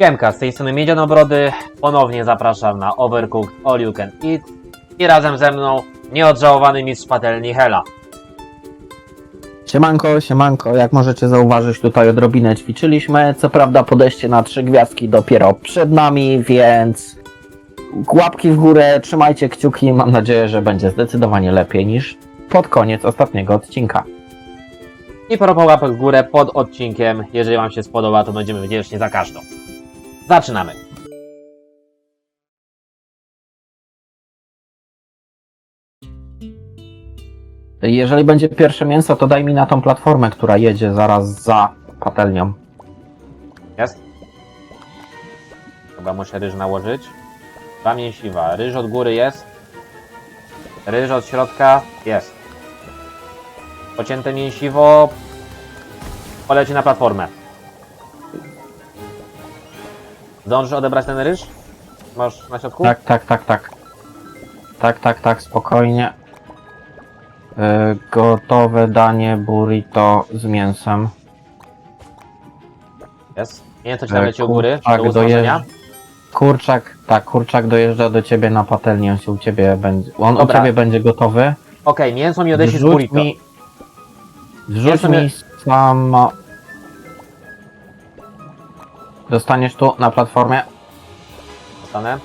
Siemka, z tej strony Miedzianobrody. Ponownie zapraszam na Overcooked All You Can Eat. I razem ze mną nieodżałowany mistrz patelni Hela. Siemanko, siemanko, jak możecie zauważyć tutaj odrobinę ćwiczyliśmy, co prawda podejście na trzy gwiazdki dopiero przed nami, więc łapki w górę, trzymajcie kciuki, mam nadzieję, że będzie zdecydowanie lepiej niż pod koniec ostatniego odcinka. I propos łapek w górę pod odcinkiem. Jeżeli Wam się spodoba, to będziemy wdzięczni za każdą. Zaczynamy. Jeżeli będzie pierwsze mięso, to daj mi na tą platformę, która jedzie zaraz za patelnią. Jest? Chyba muszę ryż nałożyć. Dwa mięsiwa. Ryż od góry jest. Ryż od środka jest. Pocięte mięsiwo poleci na platformę. Zdążysz odebrać ten ryż? Masz na środku? Tak, tak, tak, tak. Tak, tak, tak, spokojnie. Yy, gotowe danie burrito z mięsem. Jest. Mięso ci tam E, leci u góry do usmażenia. dojeżdża- Kurczak, tak, kurczak dojeżdża do ciebie na patelnię, on się u ciebie będzie, on u Dobra. ciebie będzie gotowy. Okej, mięso mi odejdzie z Wrzuć burrito. mi, wrzuć Mięso mi- mi samo... Dostaniesz tu na platformie? Dostanę.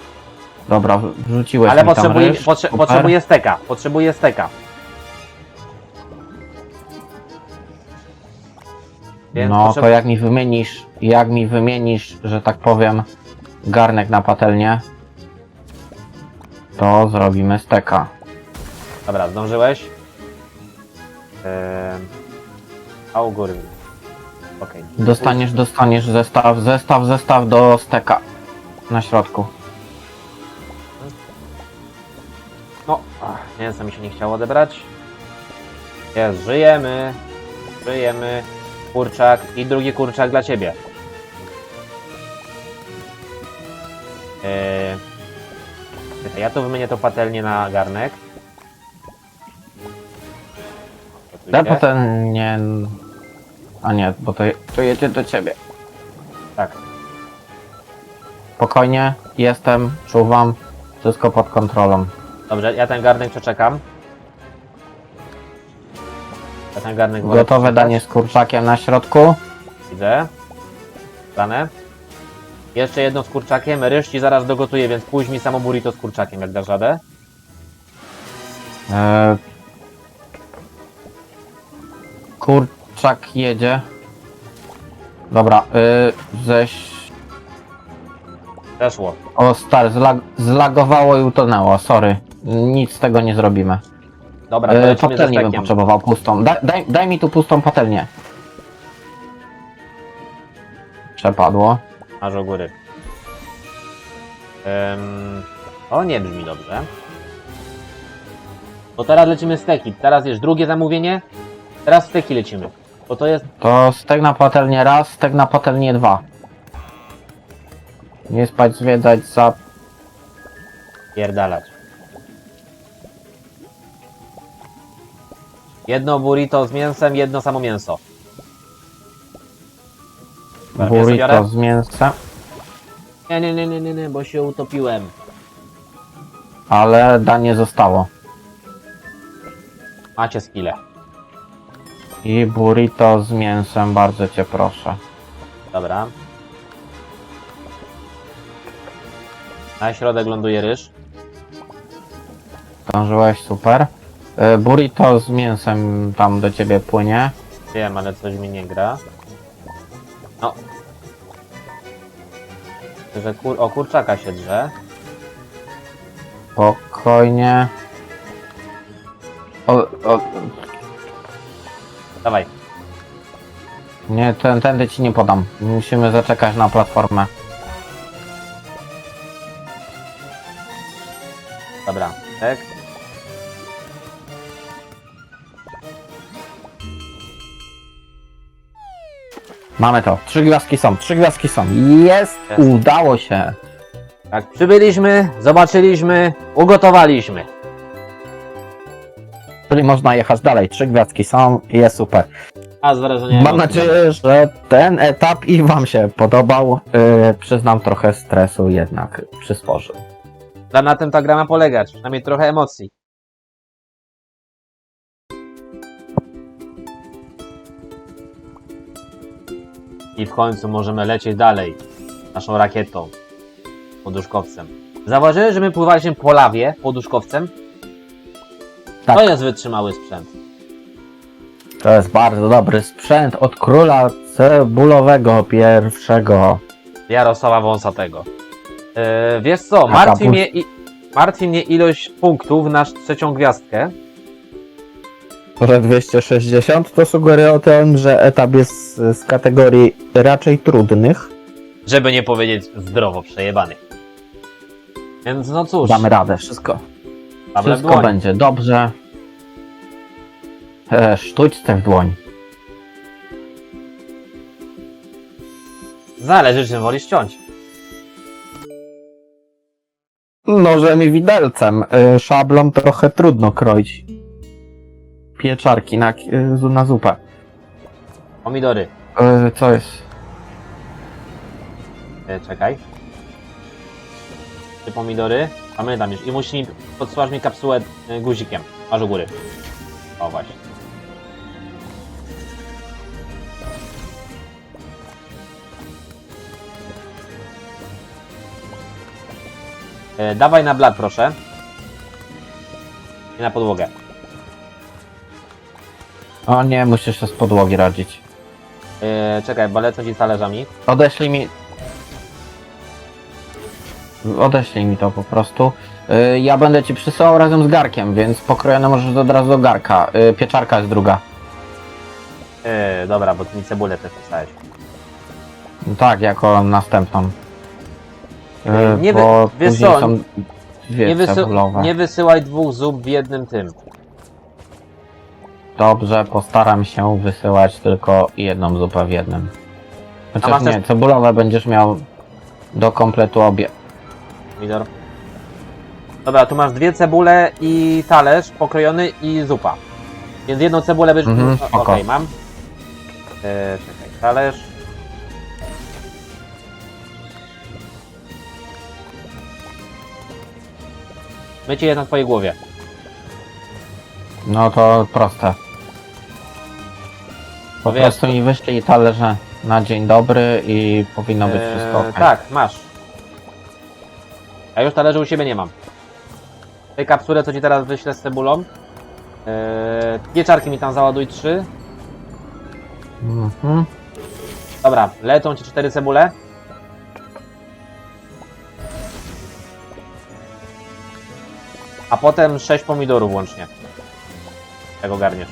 Dobra, wrzuciłeś Ale mi tam potrzebuję, ryż, potrze, super. potrzebuję steka. Potrzebuję steka. Więc No potrzebu- to jak mi wymienisz, jak mi wymienisz, że tak powiem, garnek na patelnię, to zrobimy steka. Dobra, zdążyłeś. Eee, a u góry. Okej. Dostaniesz, dostaniesz zestaw, zestaw, zestaw do steka na środku. No, ach, mięso mi się nie chciało odebrać. Jest, żyjemy. Żyjemy. Kurczak i drugi kurczak dla ciebie. Eee, czekaj, ja tu wymienię tą patelnię na garnek. Ja Gotuję. potem nie... A nie, bo to, to jedzie do ciebie. Tak. Spokojnie, jestem, czuwam, wszystko pod kontrolą. Dobrze, ja ten garnek przeczekam. Ja ten garnek wolę Gotowe przeczekać. danie z kurczakiem na środku. Widzę. Dane. Jeszcze jedno z kurczakiem. Ryż ci zaraz dogotuję, więc pójdź mi samo burrito z kurczakiem, jak dasz radę. E... Kurczak jedzie. Dobra, y, ześ... Przeszło. O stary, zlag... zlagowało i utonęło, sorry. Nic z tego nie zrobimy. Dobra, to E, lecimy ze patelnię bym stekiem. potrzebował pustą. Daj, daj, daj mi tu pustą patelnię. Przepadło. Aż u góry. Ym... O, nie brzmi dobrze. To teraz lecimy steki. Teraz jest drugie zamówienie. Teraz steki lecimy. Bo to jest... To stek na patelnię raz, stek na patelnię dwa. Nie spać, zwiedzać, za... Pierdalać. Jedno burrito z mięsem, jedno samo mięso. Biorę? burrito z mięsem. Nie, nie, nie, nie, nie, nie, bo się utopiłem. Ale danie zostało. Macie skille. I burrito z mięsem, bardzo cię proszę. Dobra. Na środek ląduje ryż. Zdążyłeś, super. E, Burrito z mięsem tam do ciebie płynie. Wiem, ale coś mi nie gra. No. Że kur... O, kurczaka się drze. Spokojnie. O, o, Dawaj. nie, ten, tędy ci nie podam. Musimy zaczekać na platformę. Dobra. Tak. Mamy to. Trzy gwiazdki są, trzy gwiazdki są. Jest! Jest. Udało się. Tak, przybyliśmy, zobaczyliśmy, ugotowaliśmy. Czyli można jechać dalej. Trzy gwiazdki są i jest super. A z wrażenia Mam nadzieję, że ten etap i wam się podobał. Yy, przyznam, trochę stresu jednak przysporzył. Da na tym ta gra ma polegać, przynajmniej trochę emocji. I w końcu możemy lecieć dalej naszą rakietą, poduszkowcem. Zauważyłeś, że my pływaliśmy po lawie poduszkowcem? Tak. To jest wytrzymały sprzęt. To jest bardzo dobry sprzęt od króla cebulowego pierwszego. Jarosława Wąsatego. Yy, wiesz co, martwi mnie, i, martwi mnie ilość punktów na trzecią gwiazdkę. Że 260 to sugeruje o tym, że etap jest z kategorii raczej trudnych. żeby nie powiedzieć zdrowo przejebanych. Więc no cóż, Damy radę, wszystko. Wszystko dłoń. będzie dobrze. E, sztućce w dłoń. Zależy czym wolisz ciąć. Nożem i widelcem. E, szablą trochę trudno kroić. Pieczarki na, e, na zupę. Pomidory. E, co jest? E, czekaj. Trzy pomidory. Pamiętam już. I musi mi, podsyłasz mi kapsułę e, guzikiem. Masz u góry. O właśnie. E, dawaj na blat proszę. I na podłogę. O nie, musisz się z podłogi radzić. E, czekaj, bo lecę ci z talerzami. Odeślij mi. Odeślij mi to po prostu. Y, Ja będę ci przysyłał razem z garkiem, więc pokrojone możesz od razu do garka. Y, Pieczarka jest druga. E, dobra, bo ty mi cebulę też pisałeś. Tak, jako następną. Y, Y, nie wy- bo wiesz później co, są dwie Nie, wysy cebulowe. nie wysyłaj dwóch zup w jednym tym. Dobrze, postaram się wysyłać tylko jedną zupę w jednym. Chociaż masz nie, też- cebulowe będziesz miał do kompletu obie. Pomidor. Dobra, tu masz dwie cebule i talerz pokrojony i zupa. Więc jedną cebulę będziesz... Mhm, o- Okej, spoko. mam. E, czekaj, talerz. Mycie jest na twojej głowie. No to proste. Po No wiesz, prostu mi wyślij talerze na dzień dobry i powinno być wszystko ok. Tak, masz. Ja już talerze u siebie nie mam. Tej kapsule, co ci teraz wyślę z cebulą. E, pieczarki mi tam załaduj trzy. Mhm. Dobra, lecą ci cztery cebule. A potem sześć pomidorów łącznie. Tego garniesz.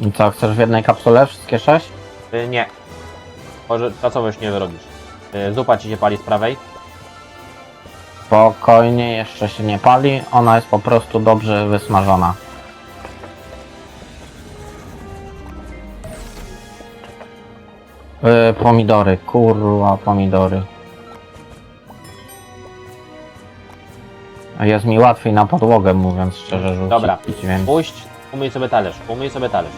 I co, chcesz w jednej kapsule wszystkie sześć? Y, nie. Może to co już nie wyrobisz. Y, zupa ci się pali z prawej. Spokojnie, jeszcze się nie pali. Ona jest po prostu dobrze wysmażona. Yy, pomidory, kurwa, pomidory. Jest mi łatwiej na podłogę, mówiąc szczerze, rzucić. Dobra. Więc... Puść, umyj sobie talerz, umyj sobie talerz.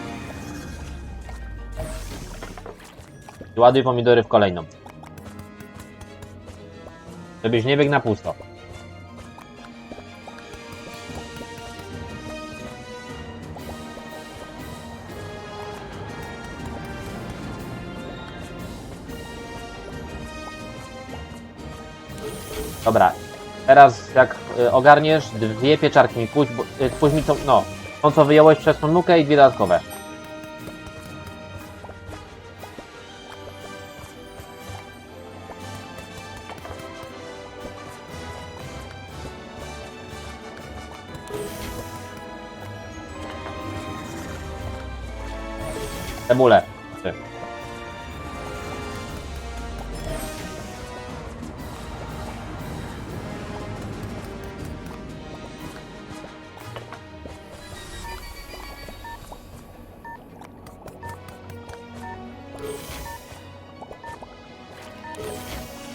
I ładuj pomidory w kolejną. Żebyś nie biegł na pusto. Dobra, teraz jak y, ogarniesz, dwie pieczarki mi pójdź, bo, y, pójdź mi to, no, tą co wyjąłeś przez tą lukę i dwie dodatkowe.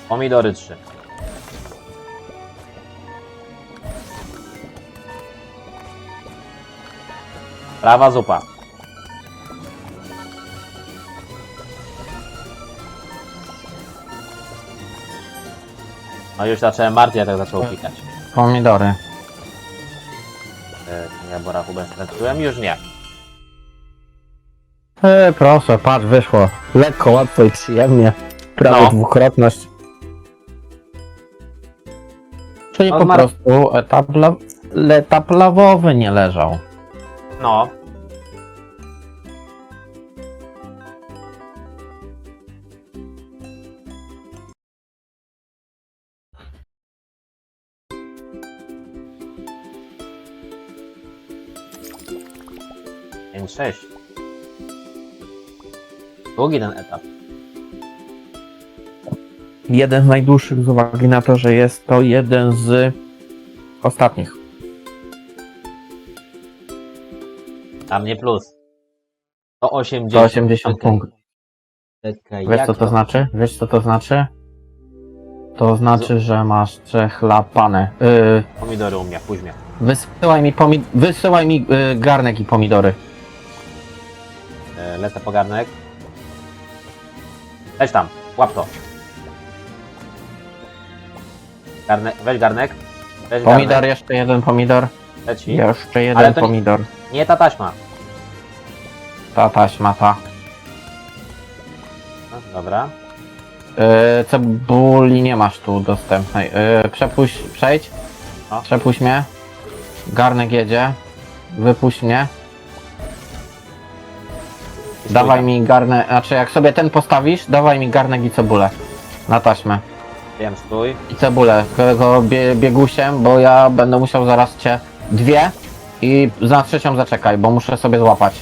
Pomidory 3. Prawa zupa. No już zacząłem Martia tak zaczął e, pikać. Pomidory. E, Ja borachu straciłem? Już nie. E, proszę, patrz, wyszło. Lekko, łatwo i przyjemnie. Prawie No. dwukrotność. Czyli po prostu etap, la... etap lawowy nie leżał. No. Pięć, sześć. Długi ten etap. Jeden z najdłuższych z uwagi na to, że jest to jeden z ostatnich. Dla mnie plus. To 80. 180 punktów. Czekaj, Wiesz jak co to znaczy? Wiesz co to znaczy? To znaczy, że masz przechlapane. Yy, Pomidory u mnie, pójdź mnie. wysyłaj mi, pomi- wysyłaj mi yy, garnek i pomidory. E, Lecę po garnek. Weź tam, łap to. Garnek, weź garnek. Weź Pomidor, garnek. jeszcze jeden pomidor. Leci. Jeszcze Ale jeden to nie- pomidor. Nie ta taśma. Ta taśma, ta. No, dobra. Yy, cebuli nie masz tu dostępnej. Yy, przepuść, przejdź. No. Przepuść mnie. Garnek jedzie. Wypuść mnie. Dawaj mi garnek, znaczy jak sobie ten postawisz, dawaj mi garnek i cebulę. Na taśmę. Wiem, stój. I cebulę, którego bie, biegusiem, bo ja będę musiał zaraz cię dwie i za trzecią zaczekaj, bo muszę sobie złapać.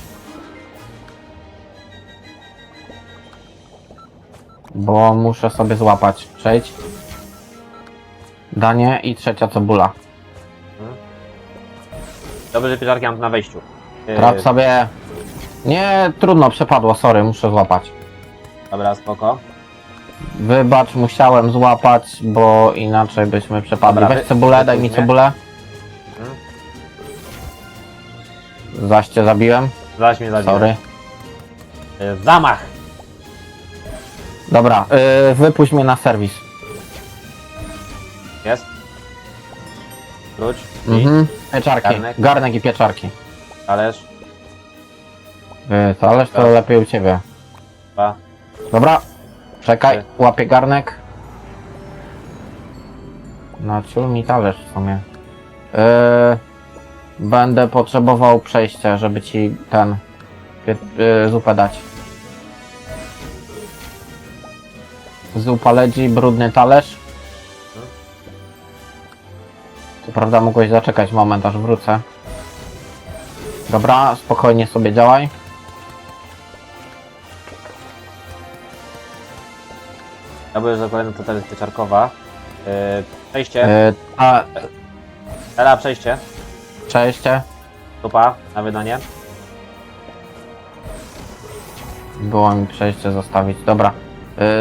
Bo muszę sobie złapać. Przejdź. Danie i trzecia cebula. Dobrze, że pieczarki mam na wejściu. Yy, sobie. Nie, trudno, przepadło, sorry, muszę złapać. Dobra, spoko. Wybacz, musiałem złapać, bo inaczej byśmy przepadli. Dobra, Weź wy- cebulę, daj mi cebulę. Mhm. Zaś cię zabiłem, Zaś mnie sorry. Yy, zamach! Dobra, yy, wypuść mnie na serwis. Jest. I Mhm. Pieczarki, Garnek. garnek. i pieczarki. talerz. Yy, to ależ to lepiej u ciebie. Dwa. Dobra, czekaj, łapię garnek. No ciul mi talerz w sumie. Yy, będę potrzebował przejścia, żeby ci ten yy, zupę dać. Zupa ledzi, brudny talerz. Co prawda mogłeś zaczekać moment, aż wrócę. Dobra, spokojnie sobie działaj. Dobrze, że kolejna to teraz jest pieczarkowa. Yy, przejście. Yy, a, Teraz przejście. przejście. Tupa na wydanie. Było mi przejście zostawić. Dobra.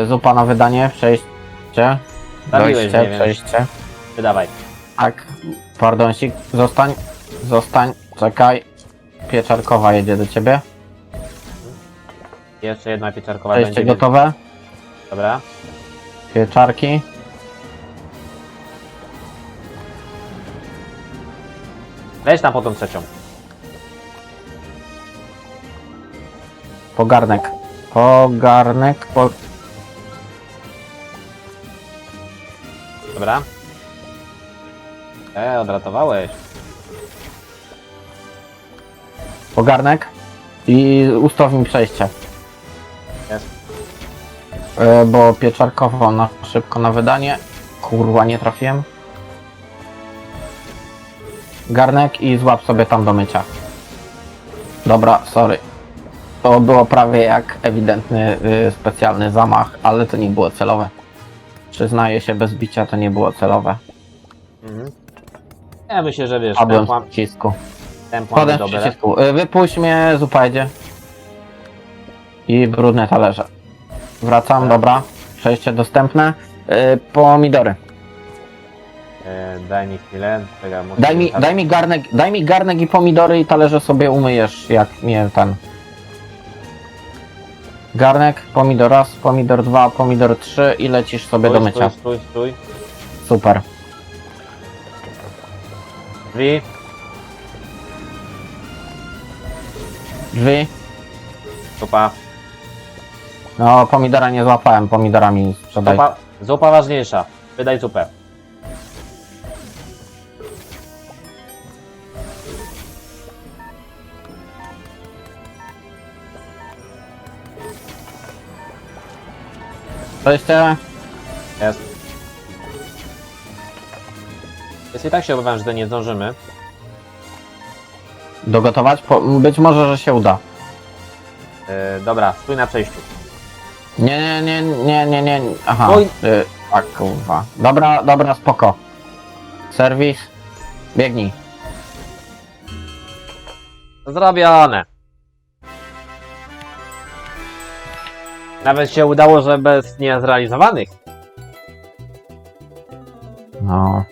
Yy, zupa na wydanie, przejście. Zabiłeś Dojście, więc przejście. wydawaj. Tak. Pardonsik, zostań. Zostań, czekaj. Pieczarkowa jedzie do ciebie. Jeszcze jedna pieczarkowa Przejście będzie. gotowe. Dobra. Pieczarki. Weź tam po tą trzecią. Pogarnek. Pogarnek. Po... Dobra. E, odratowałeś. Pogarnek. I ustaw mi przejście. Jest. Yy, bo pieczarkowo na szybko na wydanie. Kurwa, nie trafiłem. Garnek i złap sobie tam do mycia. Dobra, sorry. To było prawie jak ewidentny y, specjalny zamach, ale to nie było celowe. Przyznaję się, bez bicia to nie było celowe. Mhm. Ja myślę, że wiesz, Padłem tempo, z przycisku. z dobre. przycisku. Y, wypuść mnie, zupa jedzie. I brudne talerze. Wracam, dobra. Przejście dostępne. Y, pomidory. E, daj mi chwilę. Czekaj, muszę Daj mi, daj mi garnek, daj mi garnek i pomidory i talerze sobie umyjesz, jak mnie ten. Garnek, pomidor raz, pomidor dwa, pomidor trzy i lecisz sobie do Stój, mycia. stój, stój, stój. super. Drzwi. Drzwi. Zupa. No, pomidora nie złapałem, pomidorami sprzedaj. Zupa, zupa ważniejsza. Wydaj zupę. To jeszcze... Jest. Jest i tak się obawiam, że nie zdążymy. Dogotować? Po, być może, że się uda. Yy, dobra, stój na przejściu. Nie, nie, nie, nie, nie, nie. Aha. Oj. Y, tak, kurwa. Dobra, dobra, spoko. Serwis. Biegnij. Zrobione. Nawet się udało, że bez niezrealizowanych. No.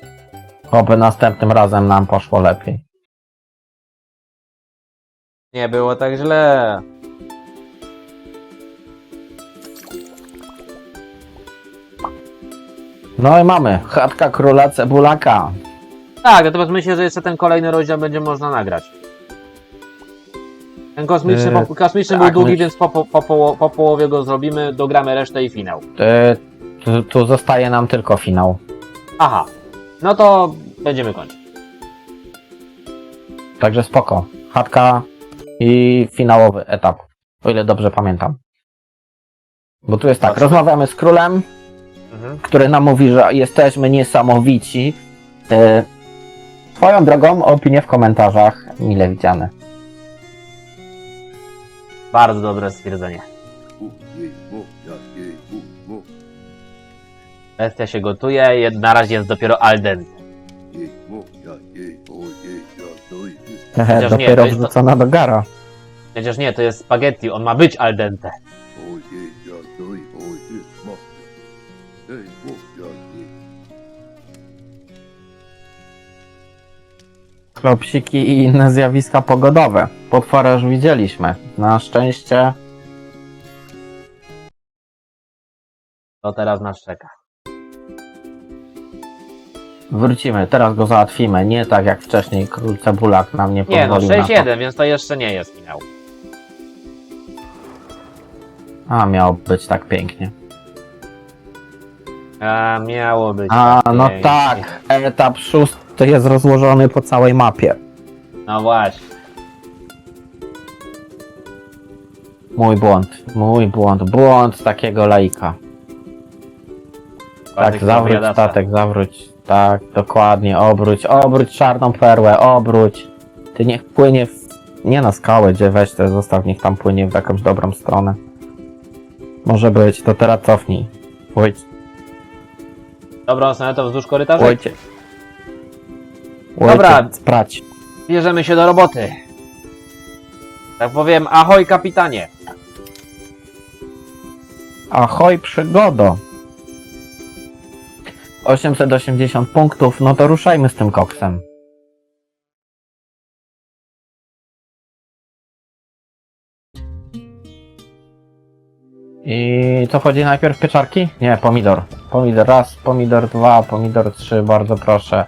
Oby następnym razem nam poszło lepiej. Nie było tak źle. No i mamy. Chatka króla cebulaka. Tak, natomiast myślę, że jeszcze ten kolejny rozdział będzie można nagrać. Ten kosmiczny, Yy, po, kosmiczny tak, był długi, myśl- więc po, po, po, poło- po połowie go zrobimy, dogramy resztę i finał. Y, tu, tu zostaje nam tylko finał. Aha, no to będziemy kończyć. Także spoko. Chatka i finałowy etap. O ile dobrze pamiętam. Bo tu jest tak, rozmawiamy z królem, Mhm. który nam mówi, że jesteśmy niesamowici. E, Twoją drogą opinie w komentarzach mile widziane. Bardzo dobre stwierdzenie. Bestia się gotuje, jed- na razie jest dopiero al dente. Chociaż nie, Dopiero to jest to- wrzucona do gara. Przecież nie, to jest spaghetti, on ma być al dente. Klopsiki i inne zjawiska pogodowe. Potwora już widzieliśmy. Na szczęście To teraz nas czeka. wrócimy. Teraz go załatwimy. Nie tak jak wcześniej król Cebulak nam nie Nie no, pozwolił na to. 6-1, więc to jeszcze nie jest finał. A, miało być tak pięknie. A, miało być. A, tak no pięknie. tak. Etap szósty jest rozłożony po całej mapie. No właśnie. Mój błąd. Mój błąd. Błąd takiego laika. Tak, Bartek zawróć opowiada- statek, zawróć. Tak, dokładnie, obróć, obróć czarną perłę, obróć. Ty niech płynie w... Nie na skałę, gdzie weź to zostaw, niech tam płynie w jakąś dobrą stronę. Może być, to teraz cofnij. Ojc, Dobrą stronę to wzdłuż korytarza. ojciec. Dobra. Sprać. Bierzemy się do roboty. Tak powiem, ahoj kapitanie. Ahoj, przygodo. 880 punktów, no to ruszajmy z tym koksem. I co wchodzi najpierw pieczarki? Nie, pomidor. Pomidor raz, pomidor dwa, pomidor trzy, bardzo proszę.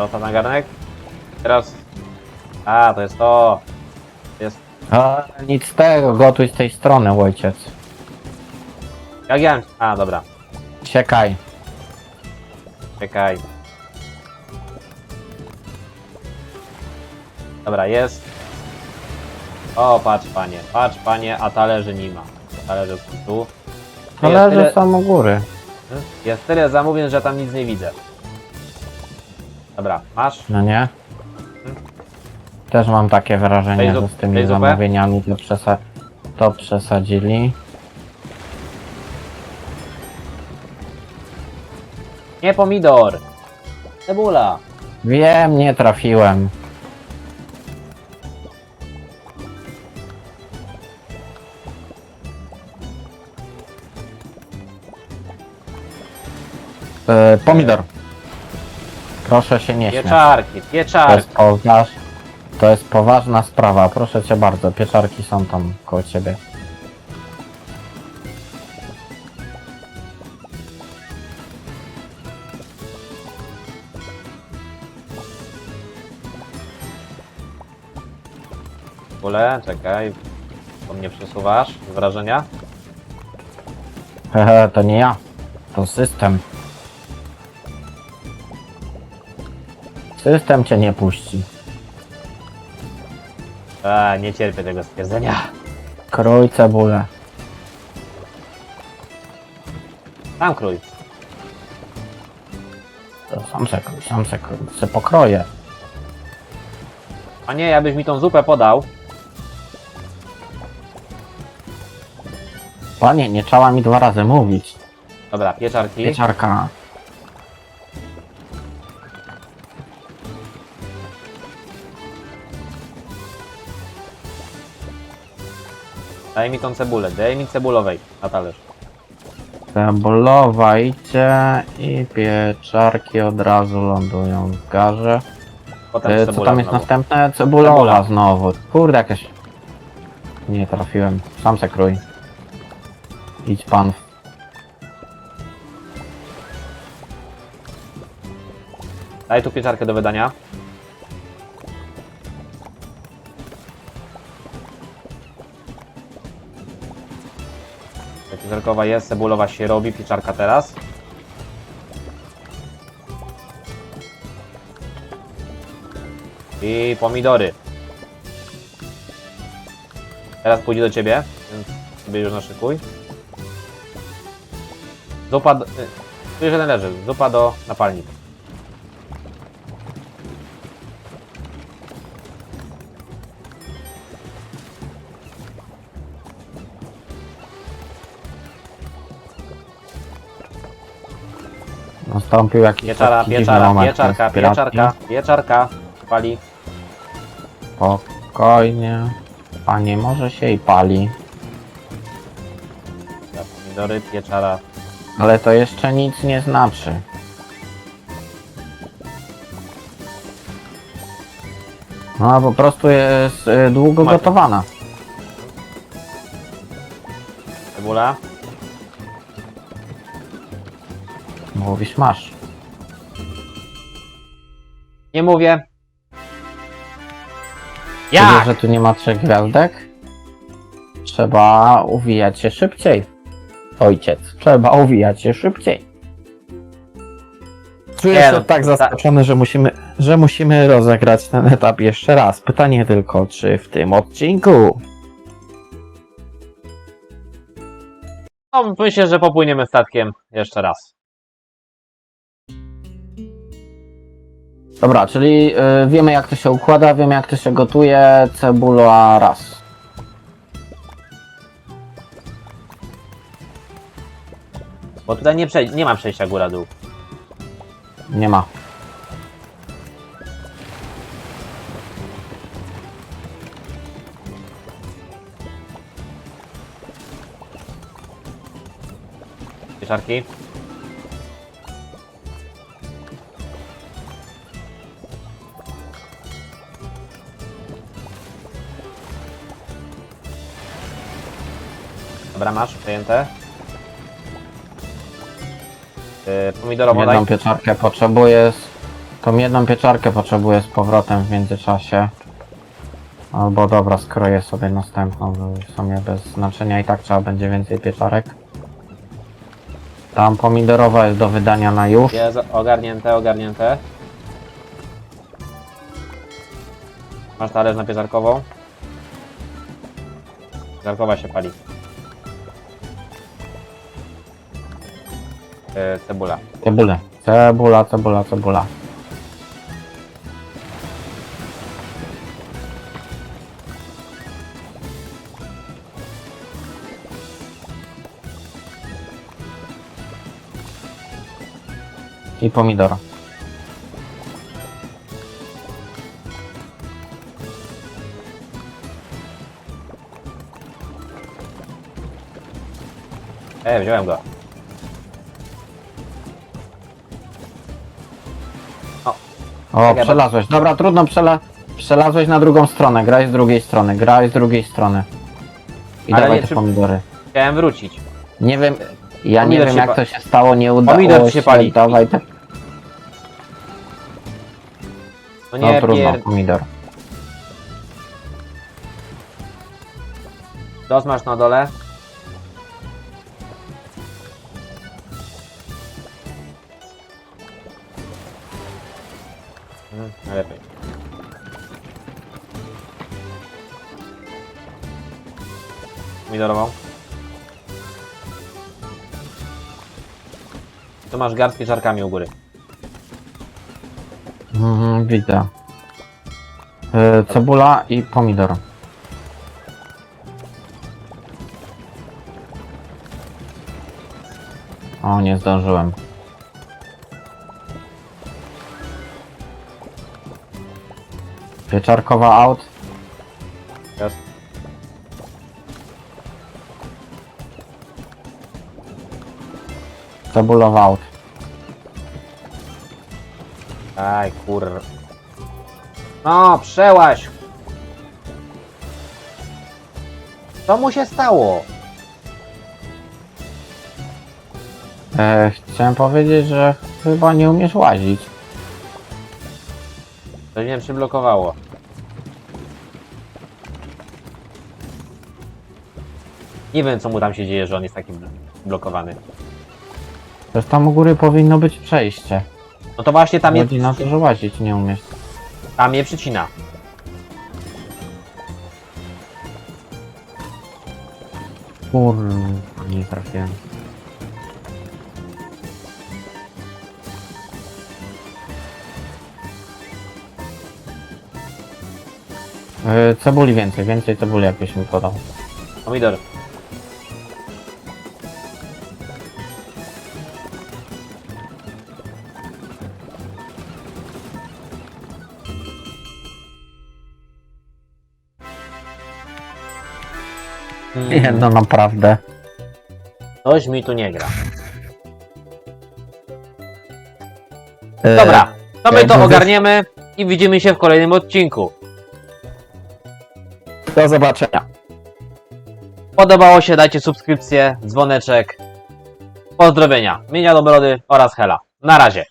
Prosta na garnek. Teraz... A, to jest to. Jest... A nic z tego, gotuj z tej strony, ojciec. Jak ja... A, dobra. Siekaj. Czekaj. Dobra, jest. O, patrz panie, patrz panie, a talerzy nie ma. Talerze są tu. Jest, tyle, że są u góry. jest tyle zamówień, że tam nic nie widzę. Dobra, masz? No nie? Też mam takie wrażenie, że z tymi zamówieniami to, przesa to przesadzili. Nie pomidor! Cebula! Wiem, nie trafiłem. E, pomidor. Proszę się nie śmiać. Pieczarki, To pieczarki. jest ołtarz. To jest poważna sprawa, proszę cię bardzo. Pieczarki są tam koło ciebie. W ogóle, czekaj. To mnie przesuwasz wrażenia. Hehe, to nie ja. To system. System cię nie puści. A, nie cierpię tego stwierdzenia. Krój cebulę. Tam krój. To sam se krój, sam se krój. Se pokroję. A nie, jakbyś mi tą zupę podał. Panie, nie trzeba mi dwa razy mówić. Dobra, pieczarki. Pieczarka. Daj mi tą cebulę, daj mi cebulowej na talerz. Cebulowa idzie i pieczarki od razu lądują w garze. Potem E, Co cebula tam jest znowu. następne? Cebulowa Cebula. znowu. Kurde, jakaś... Nie trafiłem. Sam se krój. Idź pan. Daj tu pieczarkę do wydania. Pieczarkowa jest, cebulowa się robi, pieczarka teraz. I pomidory. Teraz pójdzie do ciebie, więc sobie już naszykuj. Zupa, do, y, tu już jeden leży, zupa do napalnika. Nastąpił jakiś Pieczara, taki dziwny pieczara, moment pieczarka, pieczarka, pieczarka. Pali. Spokojnie. Panie, może się i pali. Dobra, Pomidory, pieczara. Ale to jeszcze nic nie znaczy. No, po prostu jest y, długo Macie. gotowana. Cebula. Mówisz, masz. Nie mówię. Wiesz, Jak? że tu nie ma trzech gwiazdek? Trzeba uwijać się szybciej. Ojciec, trzeba uwijać się szybciej. Czuję Nie się no, tak ta- zaskoczony, że musimy, że musimy rozegrać ten etap jeszcze raz. Pytanie tylko, czy w tym odcinku? No, myślę, że popłyniemy statkiem jeszcze raz. Dobra, czyli y, wiemy jak to się układa, wiemy jak to się gotuje. Cebula raz. Bo tutaj nie, przej- nie ma przejścia góra-dół. Nie ma. Pieczarki. Dobra, masz przejęte. Yy, pomidorowo daj. Jedną pieczarkę potrzebuję. Z... Tą jedną pieczarkę potrzebuję z powrotem w międzyczasie. Albo dobra, skroję sobie następną, bo w sumie bez znaczenia i tak trzeba będzie więcej pieczarek. Tam pomidorowa jest do wydania na już. Jest ogarnięte, ogarnięte. Masz talerz na pieczarkową. Pieczarkowa się pali. Yy, cebula. Cebulę. Cebula, cebula, cebula. I pomidora. E, wziąłem go. O, Czekaj, przelazłeś. Dobra, trudno, przela... Przelazłeś na drugą stronę, graj z drugiej strony, graj z drugiej strony. I Ale dawaj nie, te czy- pomidory. Chciałem wrócić. Nie wiem, ja nie Pomidor wiem się jak pa- to się stało, nie udało Pomidor się, pali. dawaj te... No No nie, trudno, pier... pomidor. Dos masz na dole. Najlepiej. Pomidorową. Tu masz garstki z żarkami u góry. Mhm, widzę. Yy, cebula i pomidor. O, nie zdążyłem. Pieczarkowa out. Jest. Cebulowa out. Aj, kur... No, przełaś! Co mu się stało? E, chciałem powiedzieć, że chyba nie umiesz łazić. Nie wiem, przyblokowało. Nie wiem, co mu tam się dzieje, że on jest taki bl- blokowany. Przecież tam u góry powinno być przejście. No to właśnie tam je, Chodzi na to, że łazić nie umiesz. tam je przycina. Kurwa, nie trafiłem. Yy, cebuli więcej, więcej cebuli jakbyś mi podał. Pomidor. Nie, Mm, no naprawdę. Coś mi tu nie gra. Yy, Dobra, to my to ogarniemy i widzimy się w kolejnym odcinku. Do zobaczenia. Podobało się, dajcie subskrypcję, dzwoneczek. Pozdrowienia. Minia Dobrody oraz Hela. Na razie.